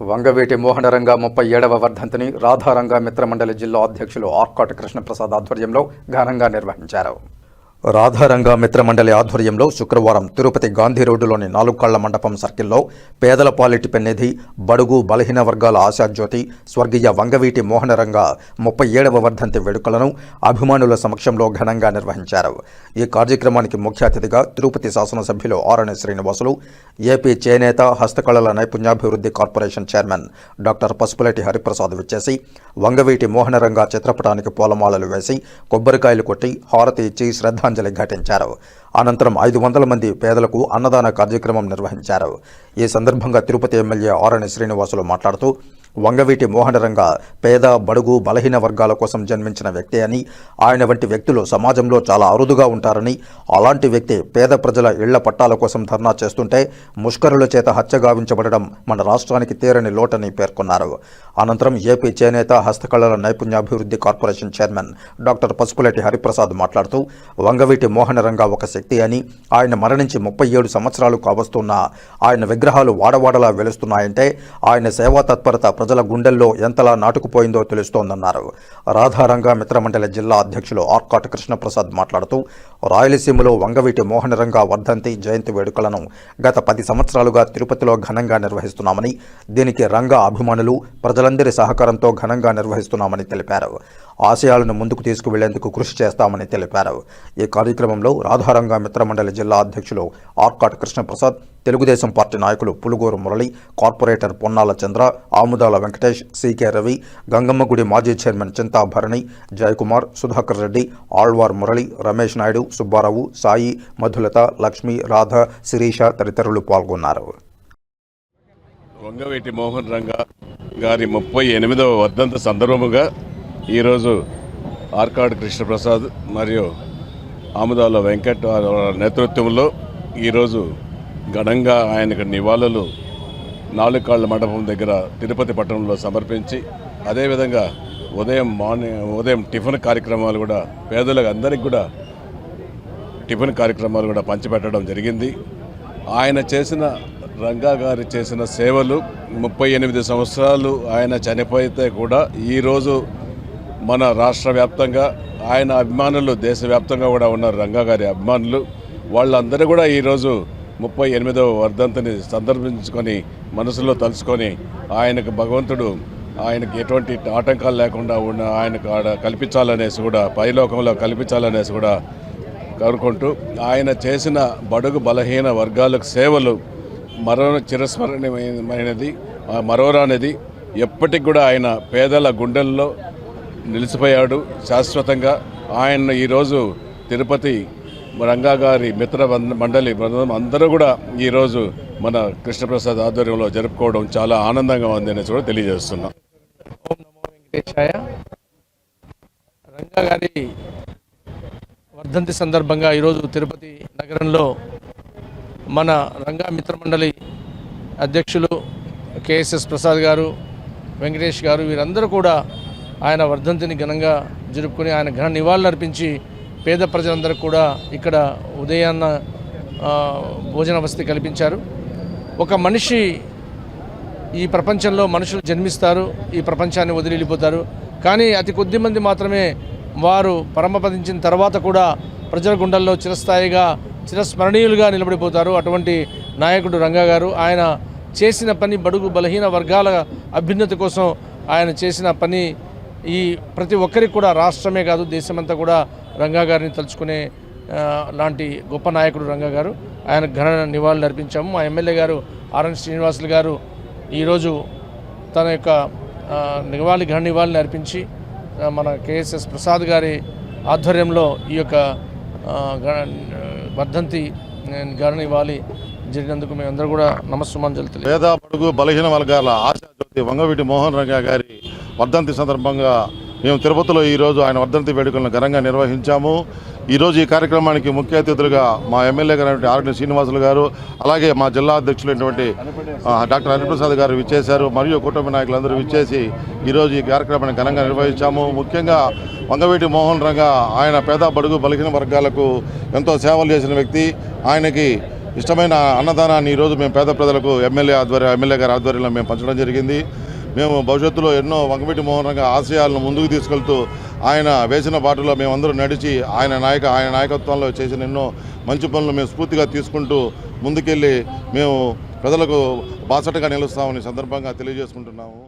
వంగవేటి మోహనరంగ ముప్పై ఏడవ వర్ధంతిని రాధారంగ మిత్రమండలి జిల్లా అధ్యక్షులు ఆర్కాట్ కృష్ణప్రసాద్ ఆధ్వర్యంలో ఘనంగా నిర్వహించారు. రాధారంగ మిత్రమండలి ఆధ్వర్యంలో శుక్రవారం తిరుపతి గాంధీ రోడ్డులోని నాలుగు కళ్ళ మండపం సర్కిల్లో పేదల పాలిటి పెన్నిధి బడుగు బలహీన వర్గాల ఆశాజ్యోతి స్వర్గీయ వంగవీటి మోహనరంగ ముప్పై ఏడవ వర్ధంతి వేడుకలను అభిమానుల సమక్షంలో ఘనంగా నిర్వహించారు. ఈ కార్యక్రమానికి ముఖ్య అతిథిగా తిరుపతి శాసనసభ్యులు ఆరణి శ్రీనివాసులు ఏపీ చేనేత హస్తకళల నైపుణ్యాభివృద్ధి corporation chairman doctor Pasupuleti Hariprasad విచ్చేసి వంగవీటి మోహనరంగ చిత్రపటానికి పూలమాలలు వేసి కొబ్బరికాయలు కొట్టి హారతి ఇచ్చి శ్రద్ధాంజలి ఘటించారు. అనంతరం ఐదు వందల మంది పేదలకు అన్నదాన కార్యక్రమం నిర్వహించారు. ఈ సందర్భంగా తిరుపతి ఎమ్మెల్యే ఆరణి శ్రీనివాసులు మాట్లాడుతూ వంగవీటి మోహనరంగ పేద బడుగు బలహీన వర్గాల కోసం జన్మించిన వ్యక్తి అని. ఆయన వంటి వ్యక్తులు సమాజంలో చాలా అరుదుగా ఉంటారని. అలాంటి వ్యక్తి పేద ప్రజల ఇళ్ళ పట్టాల కోసం ధర్నా చేస్తుంటే ముష్కరుల చేత హత్యగావించబడడం మన రాష్ట్రానికి తీరని లోటని పేర్కొన్నారు. అనంతరం ఏపీ చేనేత హస్తకళల నైపుణ్యాభివృద్ధి corporation chairman doctor Pasupuleti Hariprasad మాట్లాడుతూ వంగవీటి మోహనరంగ ఒక శక్తి అని. ఆయన మరణించి ముప్పై ఏడు సంవత్సరాలు కావస్తున్నా ఆయన విగ్రహాలు వాడవాడలా వెలుస్తున్నాయంటే ఆయన సేవా తత్పరత ప్రజల గుండెల్లో ఎంతలా నాటుకుపోయిందో తెలుస్తోందన్నారు. రాధారంగ మిత్రమండలి జిల్లా అధ్యక్షులు ఆర్కాట్ కృష్ణప్రసాద్ మాట్లాడుతూ రాయలసీమలో వంగవీటి మోహనరంగ వర్ధంతి జయంతి వేడుకలను గత పది సంవత్సరాలుగా తిరుపతిలో ఘనంగా నిర్వహిస్తున్నామని దీనికి రంగ అభిమానులు ప్రజలందరి సహకారంతో ఘనంగా నిర్వహిస్తున్నామని తెలిపారు. ఆశయాలను ముందుకు తీసుకువెళ్ళేందుకు కృషి చేస్తామని తెలిపారు. ఈ కార్యక్రమంలో రాధారంగ మిత్రమండలి జిల్లా అధ్యక్షులు ఆర్కాట్ కృష్ణప్రసాద్ తెలుగుదేశం పార్టీ నాయకులు పులుగోరు మురళి కార్పొరేటర్ పొన్నాల చంద్ర ఆముదాల వెంకటేష్ సీకే రవి గంగమ్మగుడి మాజీ చైర్మన్ చింతాభరణి జయకుమార్ సుధాకర్ రెడ్డి ఆళ్వార్ మురళి రమేష్ నాయుడు సుబ్బారావు సాయి మధులత లక్ష్మి రాధ శిరీష తదితరులు పాల్గొన్నారు. వంగవేటి మోహన్ రంగ గారి ముప్పై ఎనిమిదవ వర్ధంత సందర్భముగా ఈరోజు ఆర్కాడ్ కృష్ణప్రసాద్ మరియు ఆముదాల వెంకట్ నేతృత్వంలో ఈరోజు ఘనంగా ఆయనకు నివాళులు నాలుగు కాళ్ళ మండపం దగ్గర తిరుపతి పట్టణంలో సమర్పించి అదేవిధంగా ఉదయం మార్నింగ్ ఉదయం టిఫిన్ కార్యక్రమాలు కూడా పేదలకు అందరికి కూడా టిఫిన్ కార్యక్రమాలు కూడా పంచిపెట్టడం జరిగింది. ఆయన చేసిన రంగా గారు చేసిన సేవలు ముప్పై ఎనిమిది సంవత్సరాలు ఆయన చనిపోతే కూడా ఈరోజు మన రాష్ట్ర వ్యాప్తంగా ఆయన అభిమానులు దేశవ్యాప్తంగా కూడా ఉన్నారు రంగా గారి అభిమానులు వాళ్ళందరూ కూడా ఈరోజు ముప్పై ఎనిమిదవ వర్ధంతిని సందర్భించుకొని మనసులో తలుచుకొని ఆయనకు భగవంతుడు ఆయనకు ఎటువంటి ఆటంకాలు లేకుండా ఉన్న ఆయనకు ఆడ కల్పించాలనేసి కూడా పైలోకంలో కల్పించాలనేసి కూడా కోరుకుంటూ ఆయన చేసిన బడుగు బలహీన వర్గాలకు సేవలు మరో చిరస్మరణీయమైనది మరోరానిది ఎప్పటికి కూడా ఆయన పేదల గుండెల్లో నిలిచిపోయాడు శాశ్వతంగా. ఆయన ఈరోజు తిరుపతి రంగా గారి మిత్ర బంధ- మండలి బృందం అందరూ కూడా ఈరోజు మన కృష్ణప్రసాద్ ఆధ్వర్యంలో జరుపుకోవడం చాలా ఆనందంగా ఉంది అనేసి కూడా తెలియజేస్తున్నాం. ఓం నమో వెంకటేశాయ. రంగా గారి వర్ధంతి సందర్భంగా ఈరోజు తిరుపతి నగరంలో మన రంగా మిత్రమండలి అధ్యక్షులు కేఎస్ఎస్ ప్రసాద్ గారు వెంకటేష్ గారు వీరందరూ కూడా ఆయన వర్ధంతిని ఘనంగా జరుపుకుని ఆయన ఘన నివాళులు అర్పించి పేద ప్రజలందరూ కూడా ఇక్కడ ఉదయాన్న భోజన వసతి కల్పించారు. ఒక మనిషి ఈ ప్రపంచంలో మనుషులు జన్మిస్తారు ఈ ప్రపంచాన్ని వదిలి వెళ్ళిపోతారు కానీ అతి కొద్ది మంది మాత్రమే వారు పరమపదించిన తర్వాత కూడా ప్రజల గుండెల్లో చిరస్థాయిగా చిరస్మరణీయులుగా నిలబడిపోతారు. అటువంటి నాయకుడు రంగా గారు ఆయన చేసిన పని బడుగు బలహీన వర్గాల అభ్యున్నతి కోసం ఆయన చేసిన పని ఈ ప్రతి ఒక్కరికి కూడా రాష్ట్రమే కాదు దేశమంతా కూడా రంగా గారిని తలుచుకునే లాంటి గొప్ప నాయకుడు రంగా గారు. ఆయన ఘన నివాళులు అర్పించాము. మా ఎమ్మెల్యే గారు ఆర్ఎన్ శ్రీనివాసులు గారు ఈరోజు తన యొక్క నివాళి ఘన నివాళిని అర్పించి మన కేఎస్ఎస్ ప్రసాద్ గారి ఆధ్వర్యంలో ఈ యొక్క వర్ధంతి ఘన నివాళి జరిగినందుకు మేమందరూ కూడా నమస్సుమాంజలు తెలియ పేద పడుగు బలహీన వర్గాల ఆశాజ్యోతి వంగవీటి మోహన్ రంగా గారి వర్ధంతి సందర్భంగా మేము తిరుపతిలో ఈరోజు ఆయన వర్ధంతి వేడుకలను ఘనంగా నిర్వహించాము. ఈరోజు ఈ కార్యక్రమానికి ముఖ్య అతిథులుగా మా ఎమ్మెల్యే గారు ఆర్ని శ్రీనివాసులు గారు అలాగే మా జిల్లా అధ్యక్షులైనటువంటి డాక్టర్ హరిప్రసాద్ గారు విచ్చేశారు మరియు కుటుంబ నాయకులందరూ విచ్చేసి ఈరోజు ఈ కార్యక్రమాన్ని ఘనంగా నిర్వహించాము. ముఖ్యంగా వంగవీటి మోహన్ రంగ ఆయన పేద బడుగు బలహీన వర్గాలకు ఎంతో సేవలు చేసిన వ్యక్తి. ఆయనకి ఇష్టమైన అన్నదానాన్ని ఈరోజు మేము పేద ప్రజలకు ఎమ్మెల్యే ఆధ్వర్యం ఎమ్మెల్యే గారి ఆధ్వర్యంలో మేము పంచడం జరిగింది. మేము భవిష్యత్తులో ఎన్నో వంగవీటి మోహనంగా ఆశయాలను ముందుకు తీసుకెళ్తూ ఆయన వేసిన బాటలో మేమందరూ నడిచి ఆయన నాయక ఆయన నాయకత్వంలో చేసిన ఎన్నో మంచి పనులు మేము స్ఫూర్తిగా తీసుకుంటూ ముందుకెళ్ళి మేము ప్రజలకు బాసటగా నిలుస్తామని సందర్భంగా తెలియజేసుకుంటున్నాము.